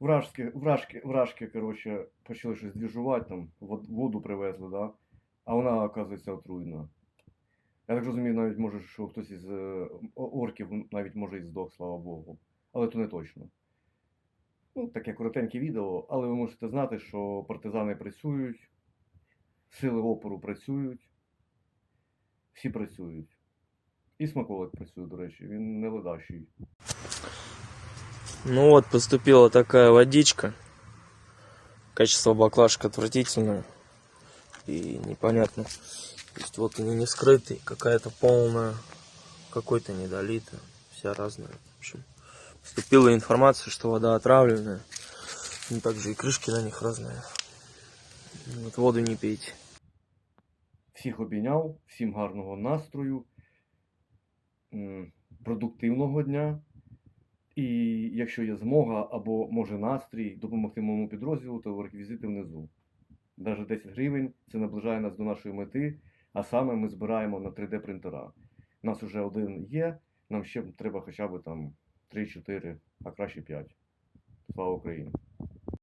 вражки, вражки, вражки, коротше, почали щось двіжувати, там, воду привезли, да? а вона, оказується, отруйна. Я так розумію, навіть може, що хтось із е, орків навіть може і здох, слава Богу. Але то не точно. Ну, таке коротеньке відео, але ви можете знати, що партизани працюють, сили опору працюють, всі працюють. І смаколик працює, до речі, він не ледащий. Ну вот, поступила такая водичка. Качество баклажек отвратительное. И непонятно. То есть вот они не скрытые, какая-то полная, какой-то недолитая. Вся разная. В общем, поступила информация, что вода отравленная. Ну, также и крышки на них разные. Вот воду не пейте. Всіх обійняв, всім гарного настрою, м, продуктивного дня. І якщо є змога або може настрій допомогти моєму підрозділу, то реквізити внизу. Навіть 10 гривень це наближає нас до нашої мети, а саме ми збираємо на 3D принтера. У нас вже один є, нам ще треба хоча б там 3-4, а краще 5. Слава Україні!